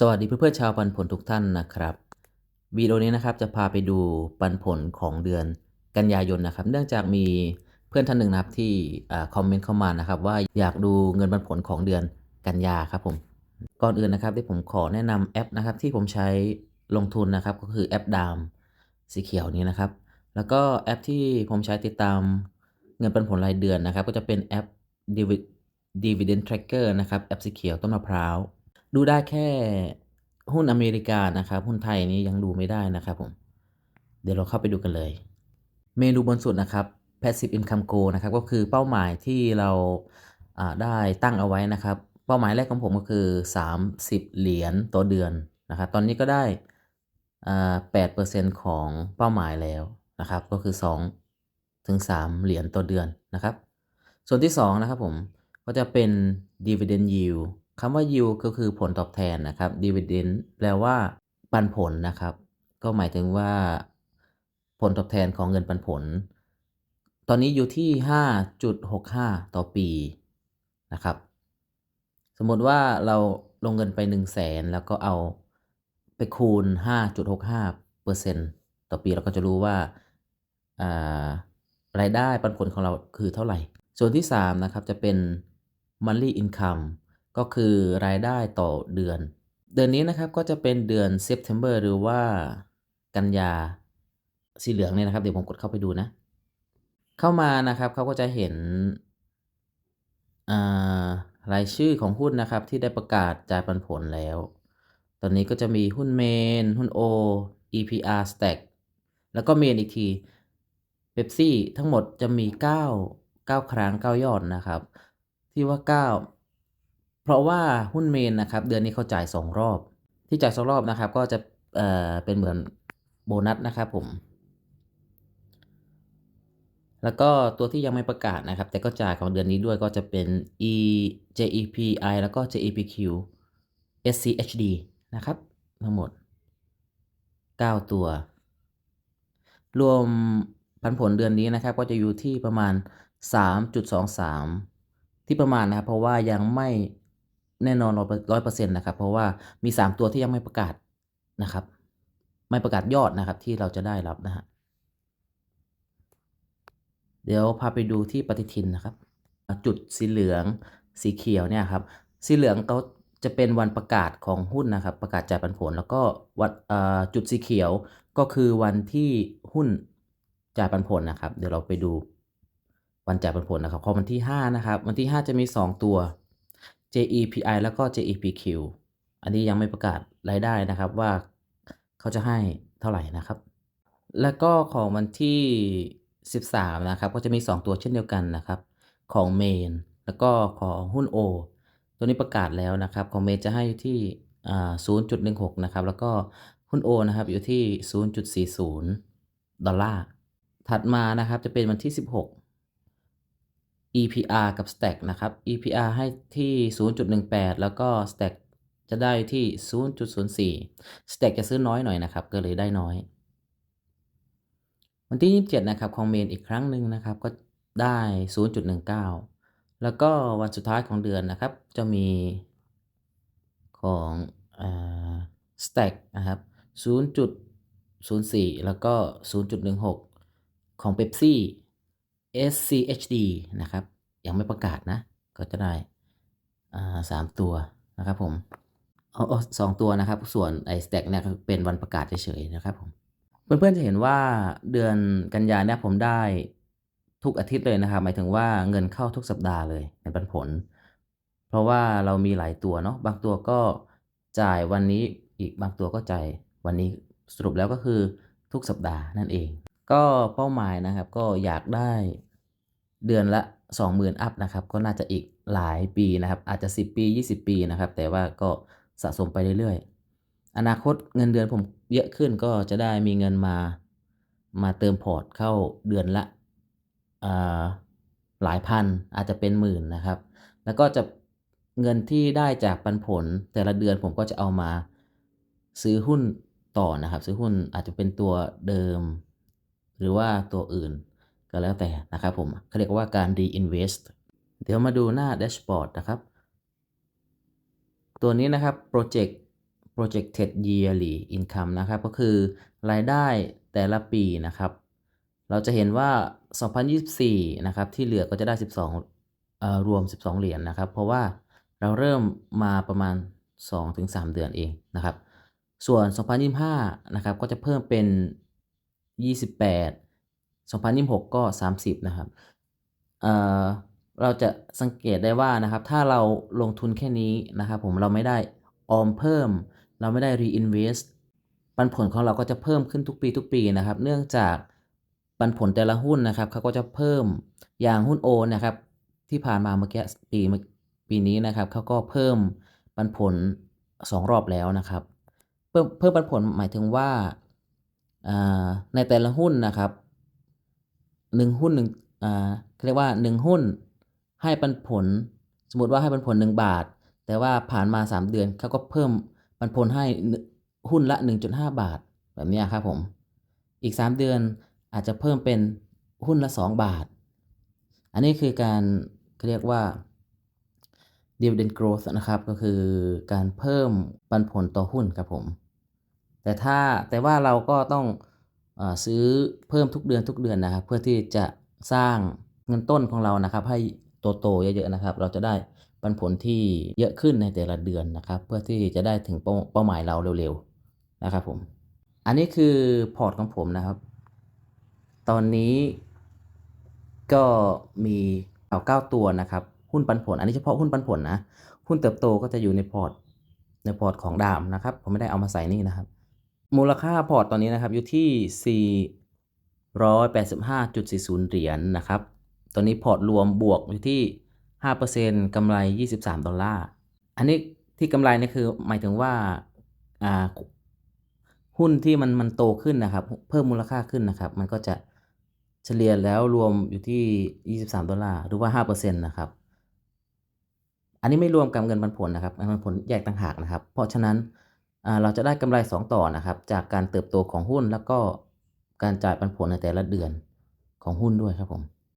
สวัสดีเพื่อนๆชาวปันผลทุกท่านนะครับวิดีโอนี้นะครับจะพาไปดูปันผลของเดือนกันยายนนะครับ เนื่องจากมีเพื่อนท่านหนึ่งนะครับที่คอมเมนต์เข้ามานะครับ ว่าอยากดูเงินปันผลของเดือนกันยาครับผมก่อนอื่นนะครับที่ผมขอแนะนำแอปนะครับที่ผมใช้ลงทุนนะครับ ก็คือแอปดามสีเขียวนี้นะครับ แล้วก็แอปที่ผมใช้ติดตามเงินปันผลรายเดือนนะครับ ก็จะเป็นแอป Dividend Tracker นะครับแอปสีเขียวต้นมะพร้าว ดูได้แค่หุ้นอเมริกานะครับ หุ้นไทยนี้ยังดูไม่ได้นะครับผม เดี๋ยวเราเข้าไปดูกันเลย เมนูบนสุดนะครับ passive income goal นะครับ ก็คือเป้าหมายที่เราาได้ตั้งเอาไว้นะครับ เป้าหมายแรกของผมก็คือ 30 เหรียญต่อเดือนนะครับ ตอนนี้ก็ได้อ่า8%ของเป้าหมายแล้วนะครับ ก็คือ 2 ถึง 3 เหรียญต่อเดือนนะครับ ส่วนที่ 2 นะครับผม ก็จะเป็น dividend yield คำว่า yield ก็คือผลตอบแทนนะครับ dividend แปลว่าปันผลนะครับ ก็หมายถึงว่า ผลตอบแทนของเงินปันผล ตอนนี้อยู่ที่ 5.65 ต่อปีนะครับ สมมติว่าเราลงเงินไป 1 0 0 0 0แสนแล้วก็เอาไปคูณ 5.65เปอร์เซ็นต์ต่อปีเราก็จะรู้ว่าารายได้ปันผลของเราคือเท่าไหร่ ส่วนที่ 3 นะครับ จะเป็น monthly income ก็คือรายได้ต่อเดือน เดือนนี้นะครับก็จะเป็นเดือน September หรือว่ากันยาสีเหลืองเนี่ยนะครับ เดี๋ยวผมกดเข้าไปดูนะ เข้ามานะครับเขาก็จะเห็นรายชื่อของหุ้นนะครับ ที่ได้ประกาศจ่ายปันผลแล้ว ตอนนี้ก็จะมีหุ้นเมน หุ้น O EPR Stack แล้วก็เมนอีกทีเบปซี่ทั้งหมดจะมี 9 9 ครั้ง 9 ยอดนะครับ ที่ว่า 9 เพราะว่าหุ้นเมนนะครับเดือนนี้เขาจ่าย 2 รอบ ที่จ่าย2รอบนะครับ ก็จะเอ่อเป็นเหมือนโบนัสนะครับผม แล้วก็ตัวที่ยังไม่ประกาศนะครับ แต่ก็จ่ายของเดือนนี้ด้วยก็จะเป็น E JEPI แล้วก็ JEPQ SCHD นะครับ ทั้งหมด 9 ตัว รวมปันผลเดือนนี้นะครับ ก็จะอยู่ที่ประมาณ 3.23 ที่ประมาณนะครับ เพราะว่ายังไม่ แน่นอนร้อยเปอร์เซ็นต์นะครับ เพราะว่ามี 3 ตัวที่ยังไม่ประกาศนะครับ ไม่ประกาศยอดนะครับที่เราจะได้รับนะฮะเดี๋ยวพาไปดูที่ปฏิทินนะครับ จุดสีเหลืองสีเขียวเนี่ยครับสีเหลืองเขาจะเป็นวันประกาศของหุ้นนะครับ ประกาศจ่ายปันผล แล้วก็วันจุดสีเขียวก็คือวันที่หุ้นจ่ายปันผลนะครับ เดี๋ยวเราไปดูวันจ่ายปันผลนะครับขอวันที่ 5 นะครับ วันที่ 5 จะมี 2 ตัว JEPI แล้วก็ JEPQ อันนี้ยังไม่ประกาศรายได้นะครับว่าเขาจะให้เท่าไหร่นะครับ แล้วก็ของวันที่ 13 นะครับ ก็จะมี 2 ตัวเช่นเดียวกันนะครับ ของเมนแล้วก็ของหุ้น O ตัวนี้ประกาศแล้วนะครับ ของเมนจะให้อยู่ที่อ่า0.16นะครับ แล้วก็หุ้น O นะครับอยู่ที่ 0.40 ดอลลาร์ ถัดมานะครับจะเป็นวันที่ 16 EPR กับ Stack นะครับ EPR ให้ที่ 0.18 แล้วก็ Stack จะได้ที่ 0.04 Stack จะซื้อน้อยหน่อยนะครับ ก็เลยได้น้อย วันที่ 27 นะครับ ของเมนอีกครั้งหนึ่งนะครับ ก็ได้ 0.19 แล้วก็วันสุดท้ายของเดือนนะครับ จะมีของอ Stack นะครับ 0.04 แล้วก็ 0.16 ของ Pepsi SCHD นะครับ ยังไม่ประกาศนะ ก็จะได้สามตัวนะครับผมเอาสองตัวนะครับ ส่วนไอ้ Stack เนี่ยเป็นวันประกาศเฉยๆนะครับผม เพื่อนๆจะเห็นว่าเดือนกันยาเนี่ยผมได้ทุกอาทิตย์เลยนะครับ หมายถึงว่าเงินเข้าทุกสัปดาห์เลยเป็นปันผล เพราะว่าเรามีหลายตัวเนาะบางตัวก็จ่ายวันนี้อีกบางตัวก็จ่ายวันนี้สรุปแล้วก็คือทุกสัปดาห์นั่นเอง ก็เป้าหมายนะครับก็อยากได้ เดือนละ 20,000 อัพนะครับ ก็น่าจะอีกหลายปีนะครับ อาจจะ 10 ปี 20 ปีนะครับ แต่ว่าก็สะสมไปเรื่อยๆ อนาคตเงินเดือนผมเยอะขึ้นก็จะได้มีเงินมา มาเติมพอร์ตเข้าเดือนละหลายพันอาจจะเป็นหมื่นนะครับ แล้วก็จะเงินที่ได้จากปันผลแต่ละเดือนผมก็จะเอามาซื้อหุ้นต่อนะครับ ซื้อหุ้นอาจจะเป็นตัวเดิม หรือว่าตัวอื่น ก็แล้วแต่นะครับผมเขาเรียกว่าการ reinvest เดี๋ยวมาดูหน้า dashboard นะครับ ตัวนี้นะครับ project projected yearly income นะครับ ก็คือรายได้แต่ละปีนะครับ เราจะเห็นว่า 2024 นะครับ ที่เหลือก็จะได้ 12เอ่อรวม 12 เหรียญนะครับ เพราะว่าเราเริ่มมาประมาณ 2-3 เดือนเองนะครับ ส่วน 2025 นะครับ ก็จะเพิ่มเป็น 28 2026 ก็ 30 นะครับเอ่อเราจะสังเกตได้ว่านะครับ ถ้าเราลงทุนแค่นี้นะครับ ผมเราไม่ได้ออมเพิ่ม เราไม่ได้ reinvest ปันผลของเราก็จะเพิ่มขึ้นทุกปีทุกปีนะครับ เนื่องจากปันผลแต่ละหุ้นนะครับเขาก็จะเพิ่มอย่างหุ้นโอนะครับ ที่ผ่านมาเมื่อกี้ปีเมื่อปีนี้นะครับเขาก็เพิ่มปันผล 2 รอบแล้วนะครับ เพิ่มเพิ่มปันผลหมายถึงว่าอ่าในแต่ละหุ้นนะครับ หนึ่งหุ้นหนึ่งอ่าเขาเรียกว่าหนึ่งหุ้นให้ปันผล สมมติว่าให้ปันผล1บาท แต่ว่าผ่านมา 3 เดือนเขาก็เพิ่มปันผลให้หุ้นละ 1.5 บาท แบบนี้ครับผม อีก 3 เดือนอาจจะเพิ่มเป็นหุ้นละ 2 บาท อันนี้คือการเรียกว่า dividend growth นะครับ ก็คือการเพิ่มปันผลต่อหุ้นครับผม แต่ถ้าแต่ว่าเราก็ต้อง ซื้อเพิ่มทุกเดือนทุกเดือนนะครับ เพื่อที่จะสร้างเงินต้นของเรานะครับ ให้โตๆเยอะๆนะครับ เราจะได้ปันผลที่เยอะขึ้นในแต่ละเดือนนะครับ เพื่อที่จะได้ถึงเป้าปาหมายเราเร็วๆนะครับผมอันนี้คือพอร์ตของผมนะครับ ตอนนี้ก็มีเอาเก้าตัวนะครับ หุ้นปันผล อันนี้เฉพาะหุ้นปันผลนะ หุ้นเติบโตก็จะอยู่ในพอร์ตในพอร์ตของดามนะครับ ผมไม่ได้เอามาใส่นี่นะครับ มูลค่าพอร์ตตอนนี้นะครับอยู่ที่ 485.40 เหรียญนนะครับ ตอนนี้พอร์ตรวมบวกอยู่ที่ 5%กำไร 23 ดอลลาร์ อันนี้ที่กำไรนี่คือหมายถึงว่าอ่าหุ้นที่มันมันโตขึ้นนะครับ เพิ่มมูลค่าขึ้นนะครับ มันก็จะเฉลี่ยแล้วรวมอยู่ที่ 23 ดอลลาร์ หรือว่า 5%นะครับ อันนี้ไม่รวมกับเงินปันผลนะครับเงินปันผลแยกต่างหากนะครับ เพราะฉะนั้น เราจะได้กำไร 2 ต่อนะครับ จากการเติบโตของหุ้นแล้วก็การจ่ายปันผลในแต่ละเดือนของหุ้นด้วยครับผม